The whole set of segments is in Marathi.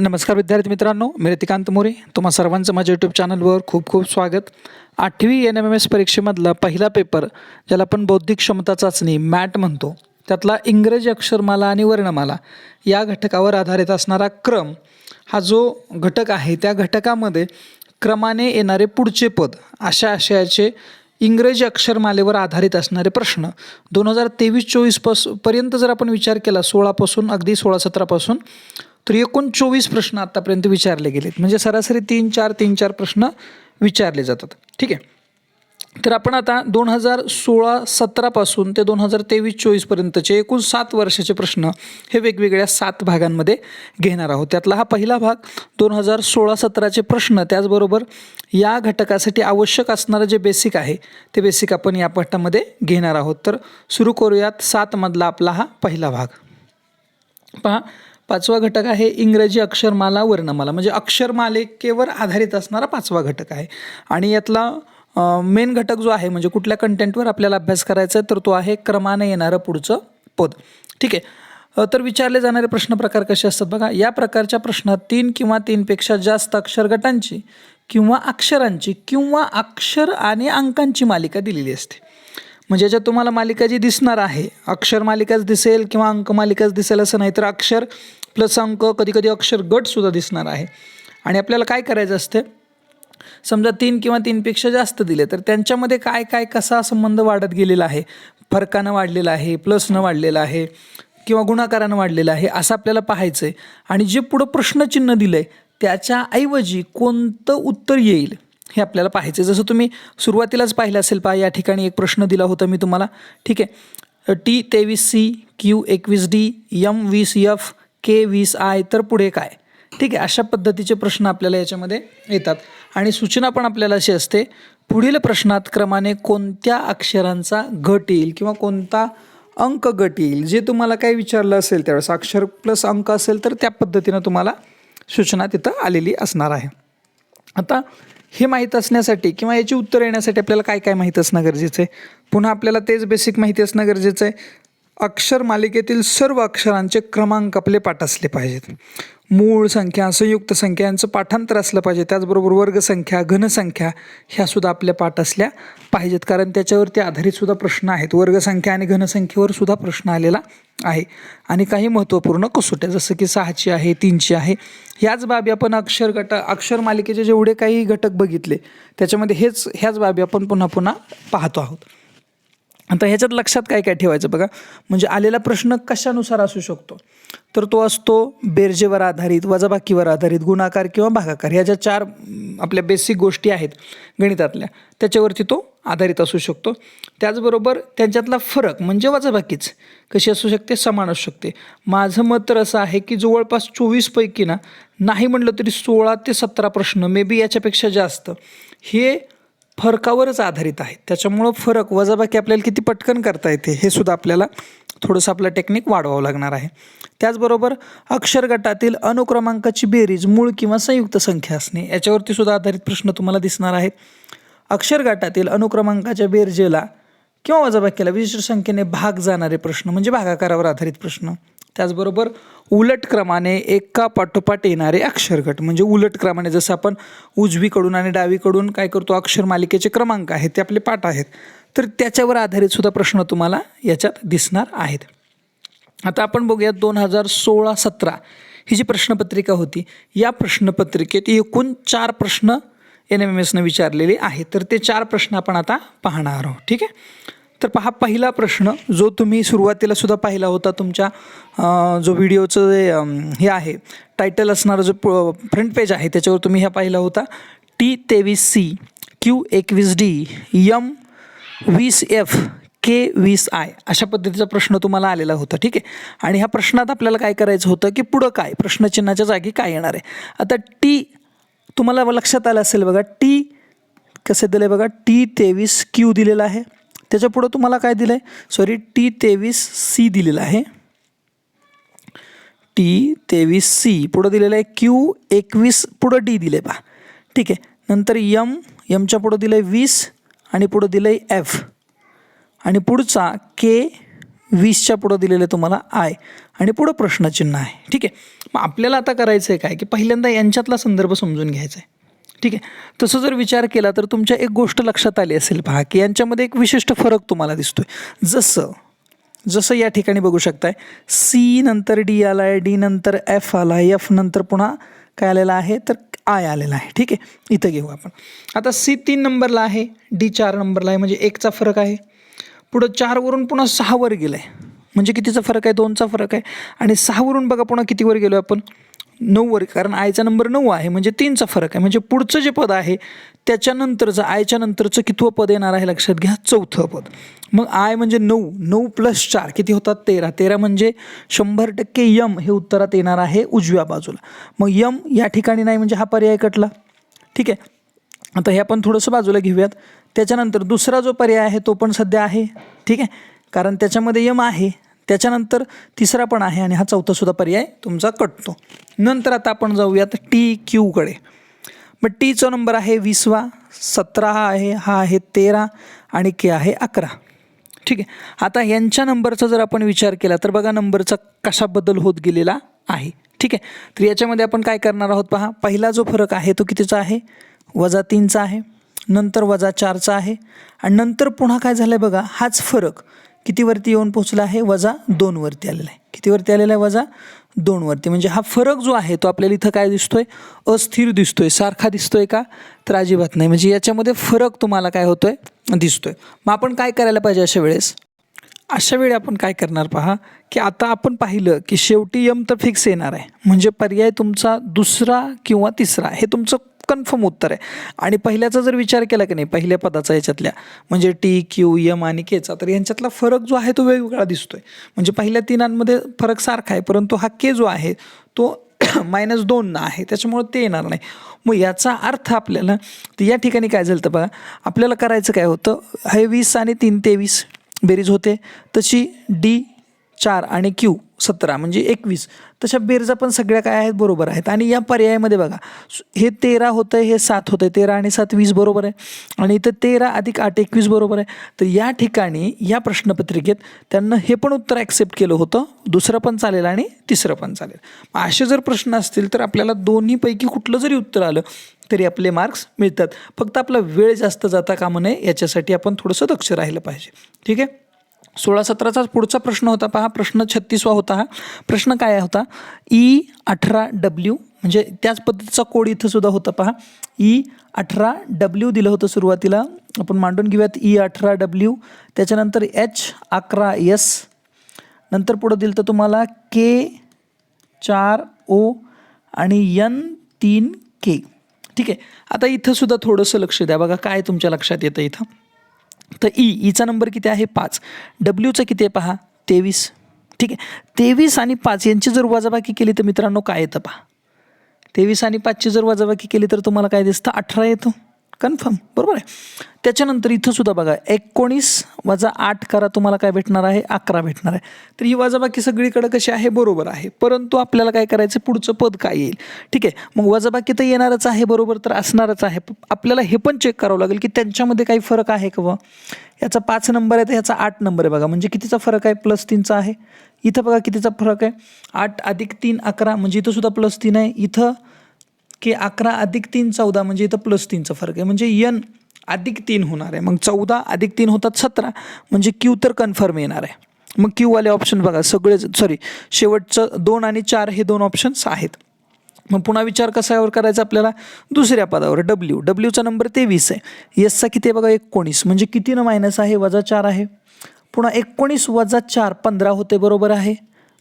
नमस्कार विद्यार्थी मित्रांनो मी रतिकांत मोरे. तुम्हा सर्वांचं माझ्या यूट्यूब चॅनलवर खूप खूप स्वागत. आठवी एन एम एम एस परीक्षेमधला पहिला पेपर ज्याला आपण बौद्धिक क्षमता चाचणी मॅट म्हणतो त्यातला इंग्रजी अक्षरमाला आणि वर्णमाला या घटकावर आधारित असणारा क्रम हा जो घटक आहे त्या घटकामध्ये क्रमाने येणारे पुढचे पद अशा आशयाचे इंग्रजी अक्षरमालेवर आधारित असणारे प्रश्न. दोन हजार तेवीस चोवीस पास पर्यंत जर आपण विचार केला सोळापासून अगदी सोळा सतरापासून तर एकूण चोवीस प्रश्न आत्तापर्यंत विचारले गेलेत. म्हणजे सरासरी तीन चार तीन चार प्रश्न विचारले जातात. ठीक आहे? तर आपण आता दोन हजार सोळा सतरापासून ते दोन हजार तेवीस चोवीसपर्यंतचे एकूण सात वर्षाचे प्रश्न हे वेगवेगळ्या सात भागांमध्ये घेणार आहोत. त्यातला हा पहिला भाग दोन हजार सोळा सतराचे प्रश्न त्याचबरोबर या घटकासाठी आवश्यक असणारं जे बेसिक आहे ते बेसिक आपण या पाठामध्ये घेणार आहोत. तर सुरू करूयात सातमधला आपला हा पहिला भाग. पहा पाचवा घटक आहे इंग्रजी अक्षरमाला वर्णमाला म्हणजे अक्षरमालिकेवर आधारित असणारा पाचवा घटक आहे. आणि यातला मेन घटक जो आहे म्हणजे कुठल्या कंटेंटवर आपल्याला अभ्यास करायचा आहे तर तो आहे क्रमाने येणारं पुढचं पद. ठीक आहे? तर विचारले जाणारे प्रश्न प्रकार कसे असतात बघा. या प्रकारच्या प्रश्नात तीन किंवा तीनपेक्षा जास्त अक्षर गटांची किंवा अक्षरांची किंवा अक्षर आणि अंकांची मालिका दिलेली असते. म्हणजे याच्यात तुम्हाला मालिका जी दिसणार आहे अक्षर मालिकाच दिसेल किंवा अंक मालिकाच दिसेल असं नाही तर अक्षर प्लस अंक कधी कधी अक्षर गटसुद्धा दिसणार आहे. आणि आपल्याला काय करायचं असते? समजा तीन किंवा तीनपेक्षा जास्त दिले तर त्यांच्यामध्ये काय काय कसा संबंध वाढत गेलेला आहे? फरकानं वाढलेला आहे प्लसनं वाढलेला आहे किंवा गुणाकारानं वाढलेलं आहे असं आपल्याला पाहायचं आहे आणि जे पुढं प्रश्नचिन्ह दिलं आहे त्याच्याऐवजी कोणतं उत्तर येईल हे आपल्याला पाहायचं आहे जसं तुम्ही सुरुवातीलाच पाहिलं असेल पहा या ठिकाणी एक प्रश्न दिला होता मी तुम्हाला. ठीक आहे. टी तेवीस सी क्यू एकवीस डी यम वीस यफ के वीस आय तर पुढे काय? ठीक आहे अशा पद्धतीचे प्रश्न आपल्याला याच्यामध्ये येतात. आणि सूचना पण आपल्याला अशी असते पुढील प्रश्नात क्रमाने कोणत्या अक्षरांचा घट येईल किंवा कोणता अंक गट येईल? जे तुम्हाला काही विचारलं असेल त्यावेळेस अक्षर प्लस अंक असेल तर त्या पद्धतीनं तुम्हाला सूचना तिथं आलेली असणार आहे. आता हे माहीत असण्यासाठी किंवा याची उत्तर येण्यासाठी आपल्याला काय काय माहीत असणं गरजेचं आहे? पुन्हा आपल्याला तेच बेसिक माहिती असणं गरजेचं आहे. अक्षर मालिकेतील सर्व अक्षरांचे क्रमांक आपले पाठ असले पाहिजेत. मूळ संख्या संयुक्त संख्या यांचं पाठांतर असलं पाहिजे. त्याचबरोबर वर्गसंख्या घनसंख्या ह्यासुद्धा आपल्या पाठ असल्या पाहिजेत. कारण त्याच्यावरती आधारित सुद्धा प्रश्न आहेत. वर्गसंख्या आणि घनसंख्येवर सुद्धा प्रश्न आलेला आहे. आणि काही महत्त्वपूर्ण कसोट्या जसं की सहाची आहे तीनची आहे ह्याच बाबी आपण अक्षर गट अक्षर मालिकेचे जेवढे काही घटक बघितले त्याच्यामध्ये हेच ह्याच बाबी आपण पुन्हा पुन्हा पाहतो आहोत. आता ह्याच्यात लक्षात काय काय ठेवायचं बघा? म्हणजे आलेला प्रश्न कशानुसार असू शकतो? तर तो असतो बेरजेवर आधारित वजाबाकीवर आधारित गुणाकार किंवा भागाकार. ह्या ज्या चार आपल्या बेसिक गोष्टी आहेत गणितातल्या त्याच्यावरती तो आधारित असू शकतो. त्याचबरोबर त्यांच्यातला फरक म्हणजे वजाबाकीच. कशी असू शकते? समान असू शकते. माझं मत तर असं आहे की जवळपास चोवीसपैकी ना नाही म्हटलं तरी सोळा ते सतरा प्रश्न मे बी याच्यापेक्षा जास्त हे फरकावरच आधारित आहे. त्याच्यामुळं फरक वजाबाकी आपल्याला किती पटकन करता येते हे सुद्धा आपल्याला थोडंसं आपलं टेक्निक वाढवावं लागणार आहे. त्याचबरोबर अक्षर गटातील अनुक्रमांकाची बेरीज मूळ किंवा संयुक्त संख्या असणे याच्यावरती सुद्धा आधारित प्रश्न तुम्हाला दिसणार आहेत. अक्षर गटातील अनुक्रमांकाच्या बेरजेला किंवा वजाबाकीला विशिष्ट संख्येने भाग जाणारे प्रश्न म्हणजे भागाकारावर आधारित प्रश्न. त्याचबरोबर उलट क्रमाने एका पाठोपाठ येणारे अक्षरगट म्हणजे उलट क्रमाने जसं आपण उजवीकडून आणि डावीकडून काय करतो अक्षर मालिकेचे क्रमांक आहेत ते आपले पाठ आहेत तर त्याच्यावर आधारित सुद्धा प्रश्न तुम्हाला याच्यात दिसणार आहेत. आता आपण बघूया दोन हजार सोळा सतरा ही जी प्रश्नपत्रिका होती या प्रश्नपत्रिकेत एकूण चार प्रश्न एन एम एम एसनं विचारलेले आहे. तर ते चार प्रश्न आपण आता पाहणार आहोत. ठीक आहे? तर पहा पहिला प्रश्न जो तुम्ही सुरुवातीला सुद्धा पाहिला होता तुमच्या जो व्हिडिओचं जे हे आहे टायटल असणारं जो फ्रंट पेज आहे त्याच्यावर तुम्ही ह्या पाहिला होता. टी तेवीस सी क्यू एकवीस डी यम वीस एफ के वीस आय अशा पद्धतीचा प्रश्न तुम्हाला आलेला होता. ठीक आहे? आणि ह्या प्रश्नात आपल्याला काय करायचं होतं की पुढं काय? प्रश्नचिन्हाच्या जागी काय येणार आहे? आता टी तुम्हाला लक्षात आलं असेल बघा टी कसं दिलं आहे बघा टी तेवीस क्यू दिलेला आहे. त्याच्या पुढं तुम्हाला काय दिलं आहे सॉरी टी तेवीस सी दिलेलं आहे. टी तेवीस सी पुढं दिलेलं आहे क्यू एकवीस पुढं डी आहे पहा. ठीक आहे. नंतर यम यमच्या पुढं दिलं आहे वीस आणि पुढं दिलं आहे एफ आणि पुढचा के वीसच्या पुढं दिलेलं तुम्हाला आय आणि पुढं प्रश्नचिन्ह आहे. ठीक आहे? मग आपल्याला आता करायचं आहे काय? की पहिल्यांदा यांच्यातला संदर्भ समजून घ्यायचा आहे ठीक आहे? तसं जर विचार केला तर तुमच्या एक गोष्ट लक्षात आली असेल पहा की यांच्यामध्ये एक विशिष्ट फरक तुम्हाला दिसतोय. जसं जसं या ठिकाणी बघू शकताय सी नंतर डी आला आहे डी नंतर एफ आला आहे एफ नंतर पुन्हा काय आलेलं आहे? तर आय आलेला आहे. ठीक आहे? इथं घेऊ आपण. आता सी तीन नंबरला आहे डी चार नंबरला आहे म्हणजे एकचा फरक आहे. पुढं चारवरून पुन्हा सहावर गेलं आहे म्हणजे कितीचा फरक आहे? दोनचा फरक आहे. आणि सहावरून बघा पुन्हा कितीवर गेलो आपण? नऊवर. कारण आयचा नंबर नऊ आहे. म्हणजे तीनचा फरक आहे. म्हणजे पुढचं जे पद आहे त्याच्यानंतरचं आयच्या नंतरचं कितवं पद येणार आहे? लक्षात घ्या. चौथं पद. मग आय म्हणजे नऊ. नऊ प्लस चार. किती होतात? तेरा. तेरा म्हणजे शंभर टक्के यम हे उत्तरात येणार आहे उजव्या बाजूला. मग यम या ठिकाणी नाही म्हणजे हा पर्याय कटला. ठीक आहे. आता हे आपण थोडंसं बाजूला घेऊयात. त्याच्यानंतर दुसरा जो पर्याय आहे तो पण सध्या आहे. ठीक आहे? कारण त्याच्यामध्ये यम आहे. त्याच्यानंतर तिसरा पण आहे आणि हा चौथासुद्धा पर्याय तुमचा कटतो. नंतर आता आपण जाऊयात टी क्यूकडे मग टीचा नंबर आहे वीसवा सतरा हा आहे हा आहे तेरा आणि के आहे अकरा. ठीक आहे? आता यांच्या नंबरचा जर आपण विचार केला तर बघा नंबरचा कशा बदल होत गेलेला आहे. ठीक आहे? तर याच्यामध्ये आपण काय करणार आहोत पहा? पहिला जो फरक आहे तो कितीचा आहे? वजा तीनचा आहे. नंतर वजा चारचा आहे. आणि नंतर पुन्हा काय झालं आहे बघा हाच फरक कितीवरती येऊन पोचला आहे वजा दोनवरती आलेला आहे. कितीवरती आलेला आहे वजा दोनवरती. म्हणजे हा फरक जो आहे तो आपल्याला इथं काय दिसतो आहे अस्थिर दिसतो आहे सारखा दिसतो आहे का? तर अजिबात नाही. म्हणजे याच्यामध्ये फरक तुम्हाला काय होतो आहे दिसतो आहे मग आपण काय करायला पाहिजे अशा वेळेस? अशा वेळी आपण काय करणार पहा की आता आपण पाहिलं की शेवटी यम तर फिक्स येणार आहे. म्हणजे पर्याय तुमचा दुसरा किंवा तिसरा हे तुमचं कन्फर्म उत्तर आहे. आणि पहिल्याचा जर विचार केला की नाही पहिल्या पदाचा याच्यातल्या म्हणजे टी क्यू यम आणि केचा तर यांच्यातला फरक जो आहे तो वेगवेगळा दिसतोय. म्हणजे पहिल्या तिनांमध्ये फरक सारखा आहे परंतु हा के जो आहे तो मायनस दोन आहे त्याच्यामुळं ते येणार नाही. मग याचा अर्थ आपल्याला तर या ठिकाणी काय झालं तर बघा आपल्याला करायचं काय होतं हे वीस आणि तीन तेवीस. बेरीज होते. तशी डी चार आणि क्यू सतरा म्हणजे एकवीस. तशा बेरजा पण सगळ्या काय आहेत? बरोबर आहेत. आणि या पर्यायामध्ये बघा हे तेरा होतं हे सात होतं तेरा आणि सात वीस बरोबर आहे. आणि इथं तेरा अधिक आठ एकवीस बरोबर आहे. तर या ठिकाणी या प्रश्नपत्रिकेत त्यांना हे पण उत्तर ॲक्सेप्ट केलं होतं. दुसरं पण चालेल आणि तिसरं पण चालेल. असे जर प्रश्न असतील तर आपल्याला दोन्हीपैकी कुठलं जरी उत्तर आलं तरी आपले मार्क्स मिळतात. फक्त आपला वेळ जास्त जाता कामा नये याच्यासाठी आपण थोडंसं दक्ष राहिलं पाहिजे. ठीक आहे? सोळा सतराचा पुढचा प्रश्न होता पहा. प्रश्न छत्तीसवा होता हा. प्रश्न काय होता? ई अठरा डब्ल्यू म्हणजे त्याच पद्धतीचा कोड इथं सुद्धा होता पहा. ई अठरा डब्ल्यू दिलं होतं सुरुवातीला. आपण मांडून घेऊयात. ई अठरा डब्ल्यू त्याच्यानंतर एच अकरा एस. नंतर पुढं दिलं तर तुम्हाला के चार ओ आणि यन तीन के. ठीक आहे. आता इथं सुद्धा थोडंसं लक्ष द्या. बघा काय तुमच्या लक्षात येतं इथं. तर ई ईचा नंबर किती आहे? पाच. डब्ल्यूचं किती आहे पहा? तेवीस. ठीक आहे. तेवीस आणि पाच यांची जर वजाबाकी केली तर मित्रांनो काय येतं पहा? तेवीस आणि पाचची जर वजाबाकी केली तर तुम्हाला काय दिसतं? अठरा येतं. कन्फर्म बरोबर आहे. त्याच्यानंतर इथं सुद्धा बघा एकोणीस वजा आठ करा तुम्हाला काय भेटणार आहे? अकरा भेटणार आहे. तर ही वजाबाकी सगळीकडे कशी आहे? बरोबर आहे. परंतु आपल्याला काय करायचं? पुढचं पद काय येईल? ठीक आहे. मग वजाबाकी तर येणारच आहे बरोबर तर असणारच आहे. आपल्याला हे पण चेक करावं लागेल की त्यांच्यामध्ये काही फरक आहे का याचा पाच नंबर आहे तर ह्याचा आठ नंबर आहे बघा. म्हणजे कितीचा फरक आहे? प्लस तीनचा आहे. इथं बघा कितीचा फरक आहे? आठ अधिक तीन अकरा. म्हणजे इथं सुद्धा प्लस तीन आहे. इथं की अकरा अधिक तीन चौदा म्हणजे इथं प्लस तीनचा फरक आहे. म्हणजे यन अधिक तीन होणार आहे. मग चौदा अधिक तीन होतात सतरा. म्हणजे क्यू तर कन्फर्म येणार आहे. मग क्यूवाले ऑप्शन बघा सगळेच सॉरी शेवटचं दोन आणि चार हे दोन ऑप्शन्स आहेत. मग पुन्हा विचार कशावर करायचा आपल्याला? दुसऱ्या पदावर डब्ल्यू डब्ल्यूचा नंबर तेवीस आहे. यसचा किती आहे बघा? एकोणीस. म्हणजे कितीनं मायनस आहे? वजा चार आहे. पुन्हा एकोणीस वजा चार पंधरा होते बरोबर आहे.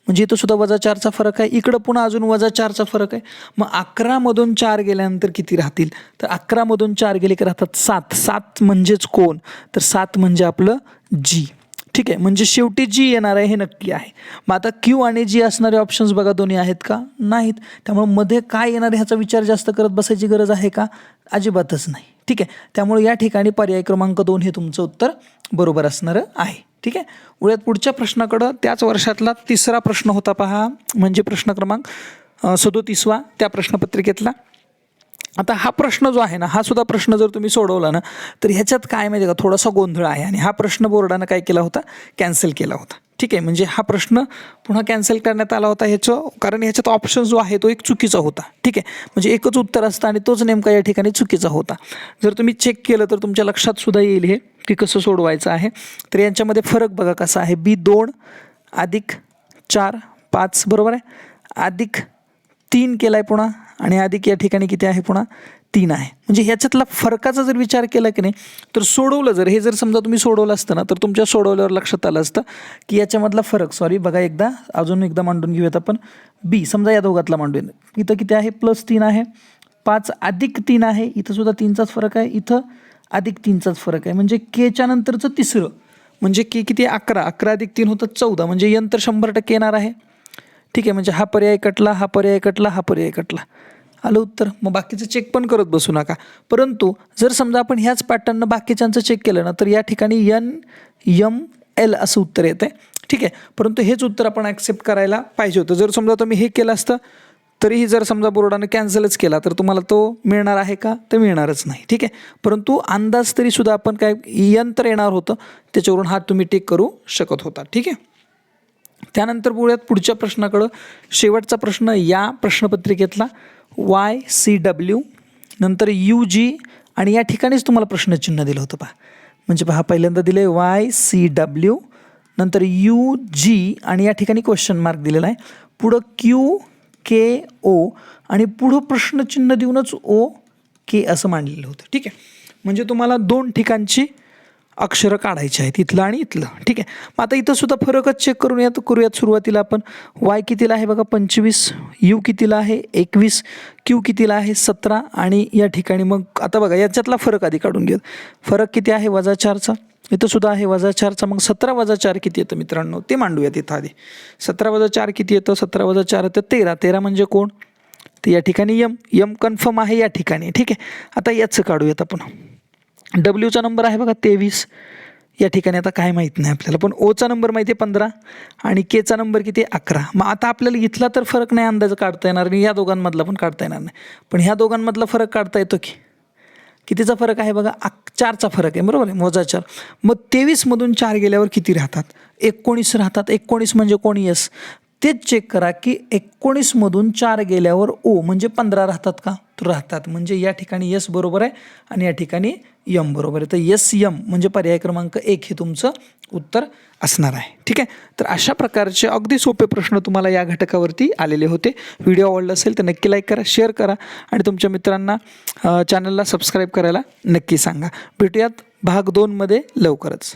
म्हणजे इथं सुद्धा वजा चारचा फरक आहे. इकडं पुन्हा अजून वजा चारचा फरक आहे. मग अकरामधून चार गेल्यानंतर किती राहतील? तर अकरामधून चार गेले की राहतात सात. सात म्हणजेच कोण? तर सात म्हणजे आपलं जी. ठीक आहे म्हणजे शेवटी जी येणार आहे हे नक्की आहे. मग आता क्यू आणि जी असणारे ऑप्शन्स बघा दोन्ही आहेत का? नाहीत. त्यामुळे मध्ये काय येणार आहे ह्याचा विचार जास्त करत बसायची गरज आहे का? अजिबातच नाही. ठीक आहे त्यामुळे या ठिकाणी पर्याय क्रमांक दोन हे तुमचं उत्तर बरोबर असणारं आहे. ठीक आहे उळ्यात पुढच्या प्रश्नाकडं त्याच वर्षातला तिसरा प्रश्न होता पहा. म्हणजे प्रश्न क्रमांक सदोतीसवा त्या प्रश्नपत्रिकेतला. आता हा प्रश्न जो आहे ना हा सुद्धा प्रश्न जर तुम्ही सोडवला ना तर ह्याच्यात काय माहिती का थोडासा गोंधळ आहे. आणि हा प्रश्न बोर्डानं काय केला होता? कॅन्सल केला होता. ठीक आहे म्हणजे हा प्रश्न पुन्हा कॅन्सल करण्यात आला होता ह्याचं कारण ह्याच्यात ऑप्शन जो आहे तो एक चुकीचा होता. ठीक आहे म्हणजे एकच उत्तर असतं आणि तोच नेमका या ठिकाणी चुकीचा होता. जर तुम्ही चेक केलं तर तुमच्या लक्षात सुद्धा येईल हे की कसं सोडवायचं आहे. तर यांच्यामध्ये फरक बघा कसा आहे. बी दोन अधिक चार पाच बरोबर आहे? अधिक तीन केला आहे पुन्हा. आणि अधिक या ठिकाणी किती आहे पुन्हा? तीन आहे. म्हणजे ह्याच्यातला फरकाचा जर विचार केला की नाही तर सोडवलं जर हे जर समजा तुम्ही सोडवलं असतं ना तर तुमच्या सोडवल्यावर लक्षात आलं असतं की याच्यामधला फरक सॉरी बघा एकदा अजून एकदा मांडून घेऊयात आपण. बी समजा या दोघातला मांडून. इथं किती आहे? प्लस तीन आहे. पाच अधिक तीन आहे. इथंसुद्धा तीनचाच फरक आहे. इथं अधिक तीनचाच फरक आहे. म्हणजे केच्या नंतरचं तिसरं. म्हणजे के किती? अकरा. अकरा अधिक तीन होतं चौदा. म्हणजे यंत्र शंभर टक्के येणार आहे. ठीक आहे. म्हणजे हा पर्याय कटला हा पर्याय कटला हा पर्याय कटला. आलं उत्तर. मग बाकीचं चेक पण करत बसू नका. परंतु जर समजा आपण ह्याच पॅटर्ननं बाकीच्यांचं चेक केलं ना तर या ठिकाणी यन यम एल असं उत्तर येतं आहे ठीक आहे? परंतु हेच उत्तर आपण ॲक्सेप्ट करायला पाहिजे होतं. जर समजा तुम्ही हे केलं असतं तरीही जर समजा बोर्डानं कॅन्सलच केला तर तुम्हाला तो मिळणार आहे का? तर मिळणारच नाही. ठीक आहे? परंतु अंदाज तरीसुद्धा आपण काय यंत्र येणार होतं. त्याच्यावरून हा तुम्ही टेक करू शकत होता. ठीक आहे? त्यानंतर बोलूयात पुढच्या प्रश्नाकडं. शेवटचा प्रश्न या प्रश्नपत्रिकेतला. वाय सी डब्ल्यू नंतर यू जी आणि या ठिकाणीच तुम्हाला प्रश्नचिन्ह दिलं होतं पहा. म्हणजे पहा पहिल्यांदा दिलं आहे वाय सी डब्ल्यू नंतर यू जी आणि या ठिकाणी क्वेश्चन मार्क दिलेला आहे. पुढं क्यू के ओ आणि पुढं प्रश्नचिन्ह देऊनच ओ के असं मांडलेलं होतं. ठीक आहे. म्हणजे तुम्हाला दोन ठिकाणची अक्षरं काढायची आहेत इथलं आणि इथलं. ठीक आहे. मग आता इथं सुद्धा फरकच चेक करूयात करूयात सुरुवातीला आपण. वाय कितीला आहे बघा? पंचवीस. यू कितीला आहे? एकवीस. क्यू कितीला आहे? सतरा. आणि या ठिकाणी मग आता बघा याच्यातला फरक आधी काढून घेऊ फरक किती आहे? वजा चारचा. इथं सुद्धा आहे वजा चारचा. मग सतरा वजा चार किती येतं मित्रांनो? ते मांडूयात इथं आधी. सतरा वजा चार किती येतं? सतरा वजा चार येतं तेरा. तेरा म्हणजे कोण? तर या ठिकाणी यम यम कन्फर्म आहे या ठिकाणी. ठीक आहे. आता याचं काढूयात आपण. डब्ल्यूचा नंबर आहे बघा तेवीस. या ठिकाणी आता काय माहीत नाही आपल्याला पण ओचा नंबर माहिती आहे पंधरा आणि केचा नंबर किती अकरा. मग आता आपल्याला इथला तर फरक नाही अंदाज काढता येणार आणि या दोघांमधला पण काढता येणार नाही. पण ह्या दोघांमधला फरक काढता येतो की? कितीचा फरक आहे बघा? अक चारचा फरक आहे बरोबर आहे? मोजा चार. मग तेवीसमधून चार गेल्यावर किती राहतात? एकोणीस राहतात. एकोणीस म्हणजे कोणी यस? तेच चेक करा की एकोणीसमधून चार गेल्यावर ओ म्हणजे पंधरा राहतात का? तर राहतात. म्हणजे या ठिकाणी यस बरोबर आहे आणि या ठिकाणी यम बरोबर आहे. तर यस यम म्हणजे पर्याय क्रमांक एक हे तुमचं उत्तर असणार आहे. ठीक आहे? तर अशा प्रकारचे अगदी सोपे प्रश्न तुम्हाला या घटकावरती आलेले होते. व्हिडिओ आवडला असेल तर नक्की लाईक करा शेअर करा आणि तुमच्या मित्रांना चॅनलला सबस्क्राईब करायला नक्की सांगा. भेटूयात भाग दोनमध्ये लवकरच.